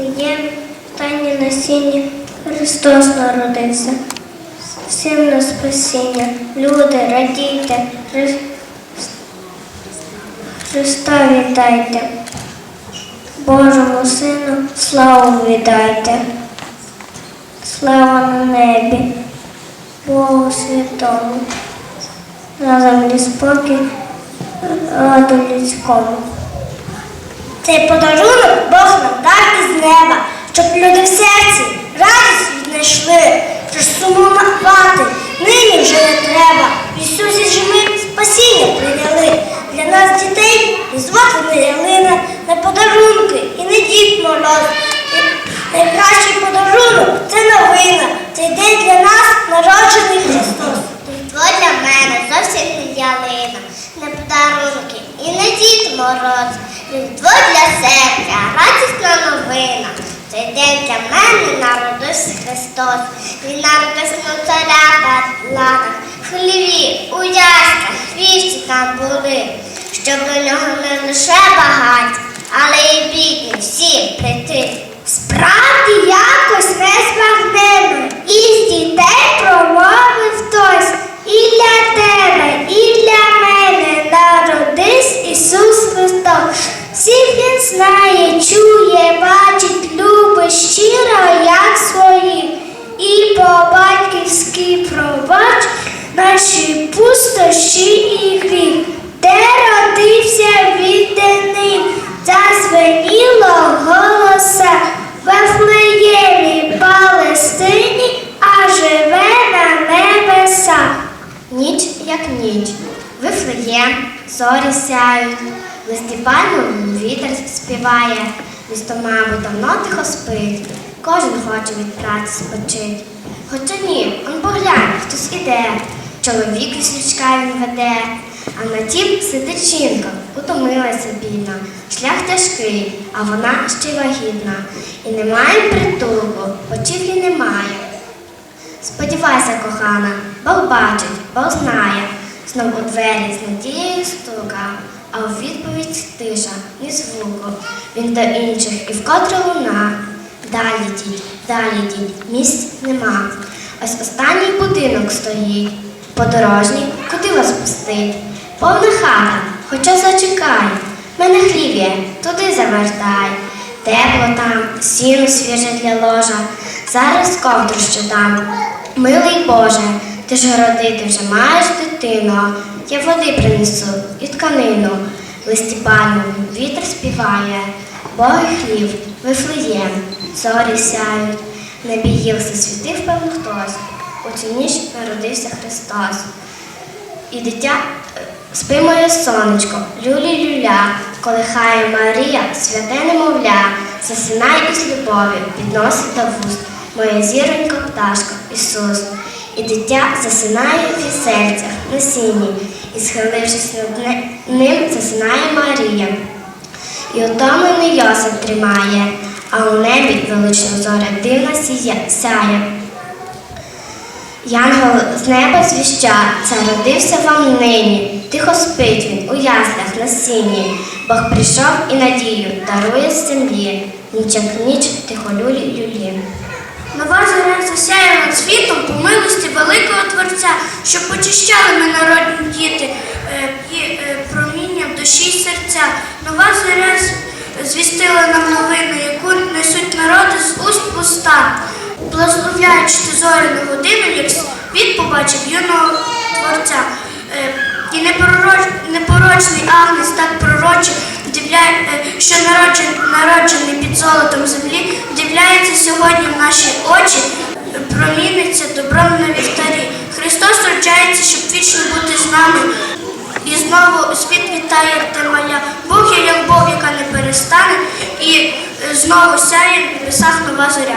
Вифлеєм, останнє насіння, Христос народився. Всім на спасіння. Люди, радійте, Хри- Христа вітайте. Божому Сину славу віддайте. Слава на небі, Богу святому, на землі спокій, раду людському. Цей подарунок Бог нам дав із неба, щоб люди в серці радість віднайшли, що ж сумувати нині вже не треба. В Ісусі ж ми спасіння прийняли. Для нас дітей звати не ялина, не подарунки і не дід мороз. І найкращий подарунок це новина. Цей день для нас народжений Христос. Різдво для мене зовсім не ялина, не подарунки і не дід мороз. Різдво для серця, радісна новина. Цей день для мене народився Христос. Він народився на царя та ладах, в хліві, у яськах, вівці там були, щоб до нього не лише багаті, але й бідні всі прийти. Справді якось не збагнено, і з дітей промовив хтось. І для тебе, і для мене народись Ісус Христос. Всіх Він знає, чує, бачить, любить щиро, як своїх. І по-батьківськи пробач наші пустощі і гріх. Де родився відданий, зазвеніло голоса в Вифлеємі, Палестині, а живе на небесах. Ніч як ніч, вифлеєм, зорі сяють, в листі пальмовому вітер співає, мабуть, давно тихо спить, кожен хоче від праці спочить. Хоча ні, он поглянь, хтось іде, чоловік від свічка він веде, а на тім сидить жінка, утомилася бідна, шлях тяжкий, а вона ще й вагітна. І немає притулку, очів їй немає. Сподівайся, кохана, Бог бачить, Бог знає. Знов у двері з надією стука, а у відповідь тиша, ні звуку. Він до інших і вкотре луна. Далі діть, далі діть, місць нема. Ось останній будинок стоїть. Подорожній, куди вас пустить? Повна хата, хоча зачекай. Мене хліб є, туди завертай. Тепло там, сіно свіже для ложа. Зараз ковдру ще дам. Милий Боже, ти ж родити вже маєш дитину. Я води принесу і тканину. Листі пальмовим вітер співає. Бог і хліб, вифлеєм, зорі сяють. В небі їлся світив певно хтось. У цю ніч народився Христос. І дитя спи моє сонечко, люлі люля, колихає Марія, святе немовля, засинай із любові, підносить до вуст, моя зіронька пташка, Ісус. І дитя засинає в серцях на сіні, і, схилившись над ним, засинає Марія. І отомлений Йосип тримає, а у небі велично зоря дивна сяє. Янгол з неба звіща, це родився вам нині. Тихо спить він у яслях на сіні. Бог прийшов і надію дарує землі. Ніч як ніч тихо люлі люлі. Нова зоря засяє світом по милості великого Творця, щоб почищали ми народні діти е, і е, промінням душі й серця. Нова зоря звістила нам новину, яку несуть народи з уст в уста. Благословляючи зоряну годину, як світ побачив юного Творця. Е, І непорочний Агнець так е, що народжений, під золотом землі, вдивляється сьогодні в наші очі, е, проміниться добром на вівтарі. Христос роджається, щоб вічно бути з нами. І знову світ вітає те маля. Бог є Бог, яка не перестане, і е, знову сяє в небесах нова зоря.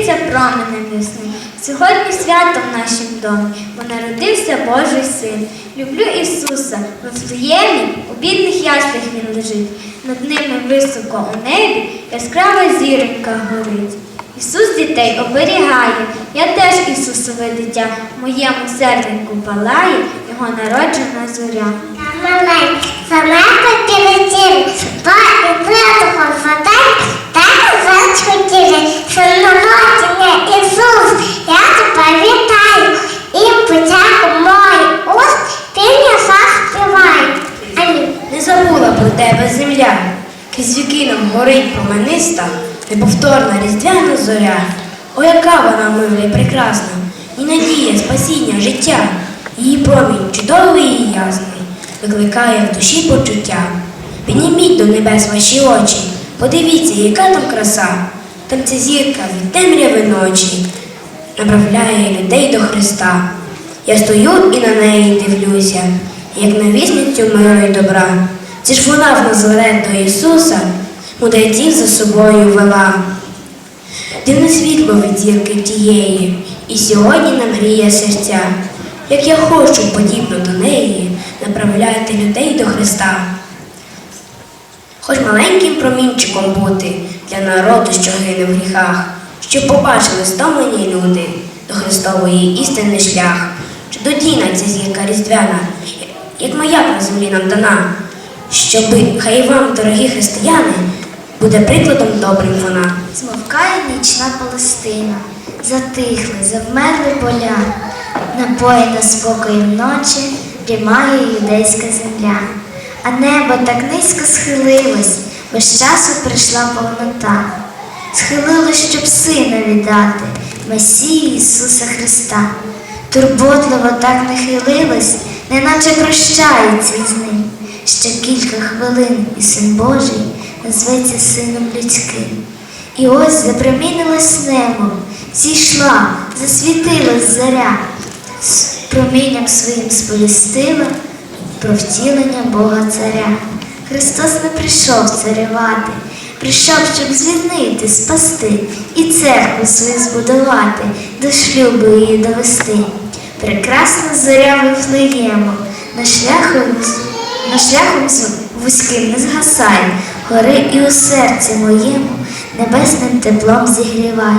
Зійдися променем ясним. Сьогодні свято в нашім домі, бо народився Божий син. Люблю Ісуса, Вифлеємі у бідних яслях він лежить. Над ними високо у небі яскрава зіронька горить. Ісус дітей оберігає, я теж Ісусове дитя, моєму серденьку палає Його народжена зоря. Замерзла перетіли, ба і плетухом задай, так зараз хотіли, що народження Ісус, я тебе вітаю, і потяку мої уст, півня заспіваю. Амінь. Не забула про тебе земля, крізь віки нам горить промениста, неповторна різдвяна зоря. О, яка вона і прекрасна, і надія, спасіння, життя. Її промінь чудовий і ясний, викликає в душі почуття. Підніміть до небес ваші очі, подивіться, яка там краса. Там ця зірка від темряви ночі направляє людей до Христа. Я стою і на неї дивлюся, як на вісницю миру й добра. Це ж вона в Назарет до Ісуса мудреців за собою вела. Дивне світло від тієї, і сьогодні нам гріє серця. Як я хочу, подібно до неї, направляти людей до Христа. Хоч маленьким промінчиком бути для народу, що гине в гріхах, щоб побачили стомлені люди до Христової істини шлях, чудодійна ця зірка різдвяна, як маяк на землі нам дана, щоби хай вам, дорогі християни, буде прикладом добрим вона. Змовкає нічна Палестина, затихли, завмерли поля, напоєна спокоєм ночі, прямає юдейська земля. А небо так низько схилилось, без часу прийшла повнота. Схилилось, щоб сина віддати, Месії Ісуса Христа. Турботливо так нахилилось, неначе прощається з ним. Ще кілька хвилин, і син Божий назветься сином людським. І ось запромінилось небо, зійшла, засвітилась заря, з промінням своїм сповістила про втілення Бога Царя. Христос не прийшов царювати, прийшов, щоб звільнити, спасти і церкву свою збудувати, до шлюбу її довести. Прекрасна зоря Вифлеєму, на шляху, на шляхом вузьким не згасає, гори і у серці моєму небесним теплом зігрівай.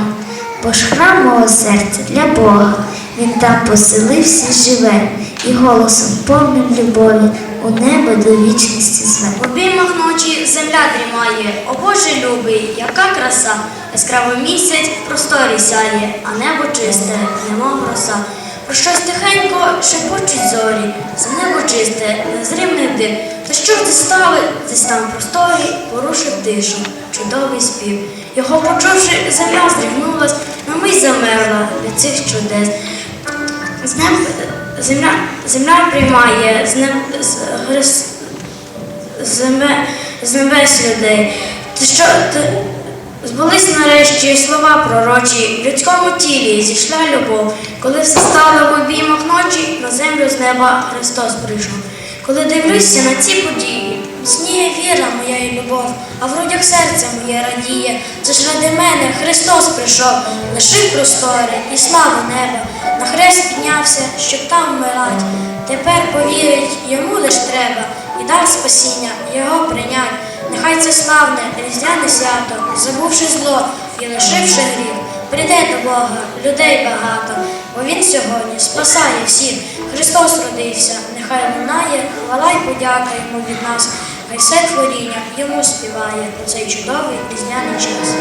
Бо ж храм мого серця для Бога, Він там поселився живе, і голосом повним любові у небо до вічності зве. В обіймах ночі земля дрімає, о Боже любий, яка краса, яскравий місяць в просторі сяє, а небо чисте, немов роса. Щось тихенько шепочуть зорі, за небо чисте, незримний дим. Та що це стали, десь там просторі, порушив тишу, чудовий спів. Його почувши, земля здригнулась, на мить замерла від цих чудес. З неб, земля, земля приймає з, неб, з, з, з небес людей. Ти що ти, збулись нарешті слова пророчі, в людському тілі зійшла любов. Коли все стало в обіймах ночі, на землю з неба Христос прийшов. Коли дивлюся на ці події, сніє віра моя і любов, а в грудях серця моє радіє. Це ж ради мене Христос прийшов, лишив простори і славу неба. На хрест піднявся, щоб там вмирать. Тепер повірить, йому лиш треба, і дар спасіння його прийнять. Нехай це славне, різдвяне свято, забувши зло і лишивши гріх, прийде до Бога, людей багато, бо Він сьогодні спасає всіх. Христос родився, нехай лунає, хвала й подяка йому від нас, хай все творіння йому співає у цей чудовий різдвяний час.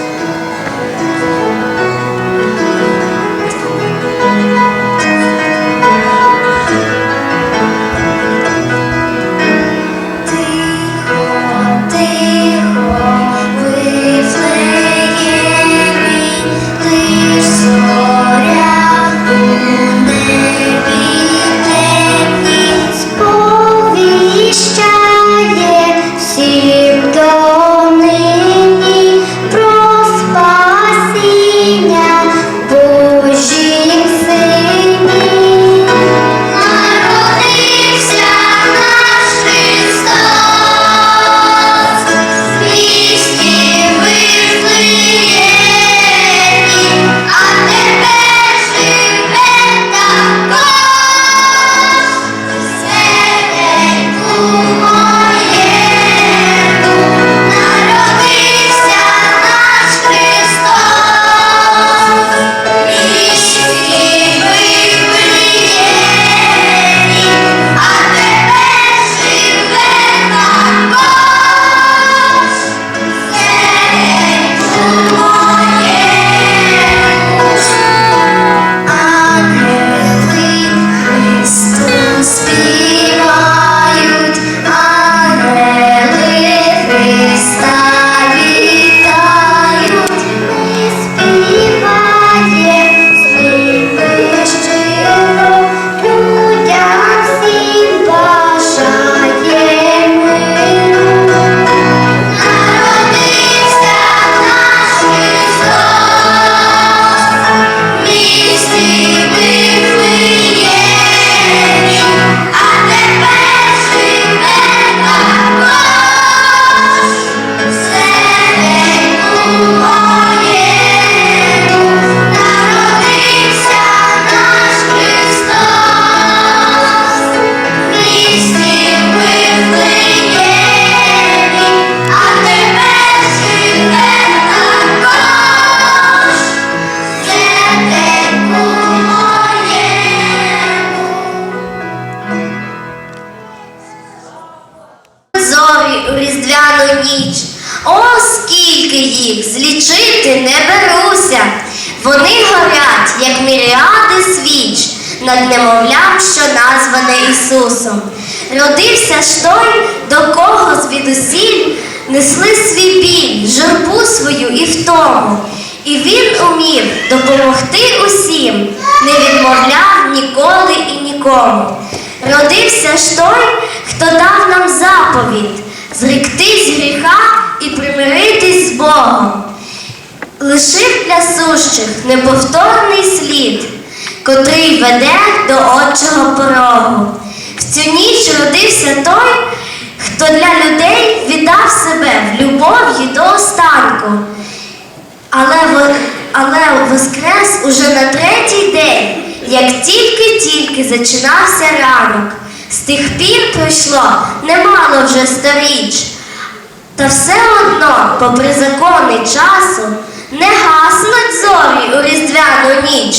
Ісусом. Родився ж той, до кого звідусіль несли свій біль, журбу свою і втому. І він умів допомогти усім, не відмовляв ніколи і нікому. Родився ж той, хто дав нам заповідь зректись гріха і примиритись з Богом. Лишив для сущих неповторний слід, котрий веде до отчого порогу. В цю ніч родився той, хто для людей віддав себе в любові до останку. Але, але воскрес уже на третій день, як тільки-тільки зачинався ранок. З тих пір пройшло немало вже сторіч. Та все одно, попри закони часу, не гаснуть зорі у різдвяну ніч.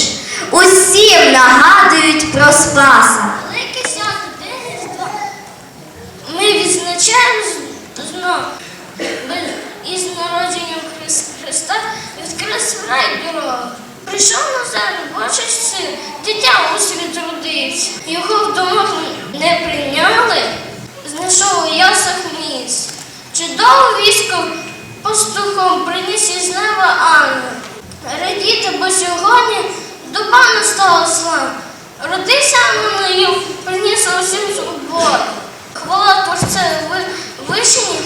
Усім нагадують про Спаса. Велике свято День Ми відзначаємо з- знов із народженням Хрис- Христа відкрив рай дорогу. Прийшов на землю Божий син, дитя у світ родився. Його в домах не прийняли, знайшов у ясах міст. Чудово військо пастухом приніс із неба ангел. Радіти, бо сьогодні доба настала слава. Родився Ананою, приніс усім збор. Хвала Творцеві ви- вишні,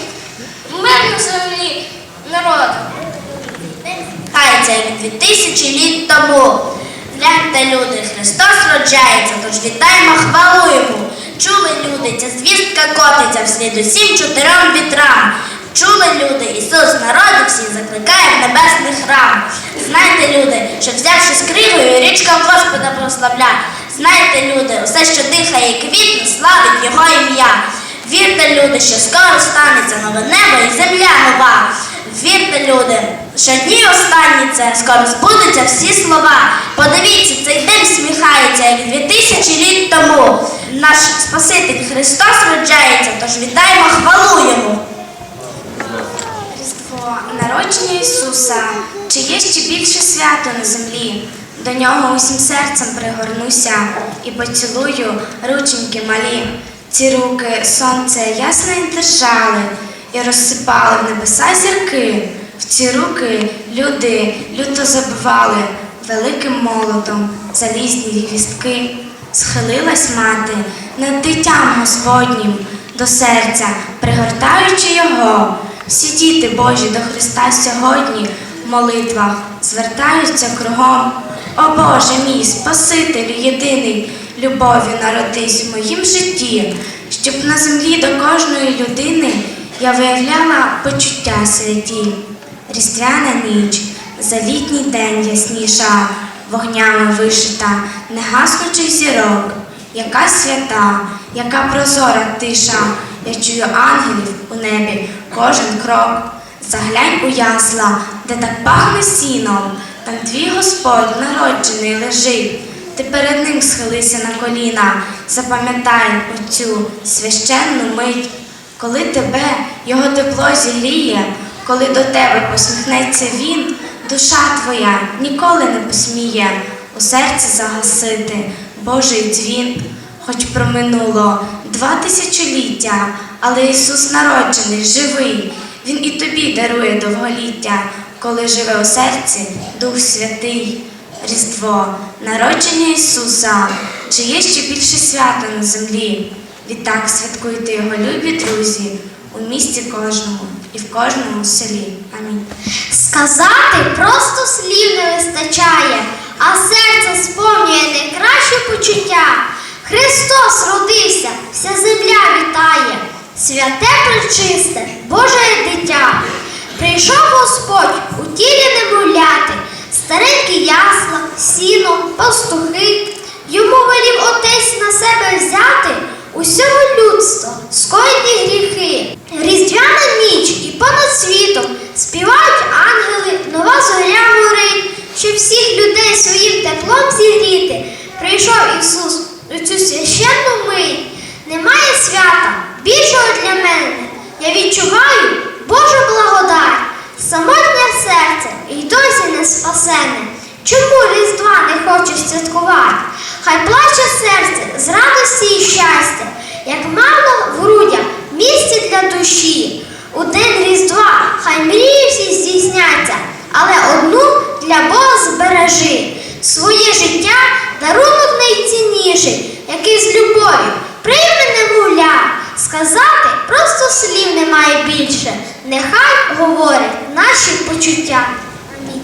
мир на землі народ. Хай це як дві тисячі літ тому. Гляньте, люди, Христос роджається, тож вітаємо хвалу йому. Чули люди, ця звістка котиться вслід усім чотирьом вітрам. Чули люди, Ісус народив всіх закликає в небесний храм. Знайте, люди, що взявши скригою, річка Господа прославля. Знайте, люди, усе, що дихає і квітне, славить Його ім'я. Вірте, люди, що скоро станеться нове небо і земля нова. Вірте, люди, що дні останні це скоро збудуться всі слова. Подивіться, цей день сміхається, як дві тисячі літ тому. Наш Спаситель Христос роджається, тож вітаємо хвалу йому. Народження Ісуса, чи є ще більше свято на землі? До нього усім серцем пригорнуся і поцілую рученьки малі. Ці руки сонце ясно і держали, і розсипали в небеса зірки. В ці руки люди люто забивали великим молотом залізні гвістки. Схилилась мати над дитям Господнім до серця, пригортаючи його. Всі діти Божі до Христа сьогодні в молитвах звертаються кругом. О Боже мій, Спасителю єдиний, любові народись в моїм житті, щоб на землі до кожної людини я виявляла почуття святі. Різдвяна ніч, завітній день ясніша, вогнями вишита, негаснучих зірок, яка свята, яка прозора тиша, я чую ангелів у небі кожен крок. Заглянь у ясла, де так пахне сіном, там твій Господь народжений лежить. Ти перед ним схилися на коліна, запам'ятай оцю священну мить, коли тебе його тепло зігріє, коли до тебе посміхнеться він, душа твоя ніколи не посміє у серці загасити Божий дзвін, хоч проминуло два тисячоліття, але Ісус народжений, живий, Він і тобі дарує довголіття, коли живе у серці Дух Святий. Різдво, народження Ісуса, чи є ще більше свято на землі? Відтак святкуйте його, любі друзі, у місті кожному і в кожному селі. Амінь. Сказати просто слів не вистачає, а серце сповнює найкраще почуття. Христос родився, вся земля вітає, святе пречисте, Боже дитя. Прийшов Господь у тілі немовляти, старенькі ясла, сіно, пастухи. Йому велів отець на себе взяти усього людства, скоєні гріхи. Різдвяна ніч і понад світом співають ангели, нова зоря горить, щоб всіх людей своїм теплом зігріти. Прийшов Ісус Ну, У цю священну мить немає свята більшого для мене. Я відчуваю Божу благодать, самотнє серце і досі не спасене. Чому Різдва не хочеш святкувати? Хай плаче серце з радості і щастя, як мало в грудях місце для душі. У день Різдва хай мрії всі здійсняться, але одну для Бога збережи. Своє життя дарунок найцінніший який з любов'ю прийме немовля. Сказати просто слів немає більше. Нехай говорять наші почуття. Амінь.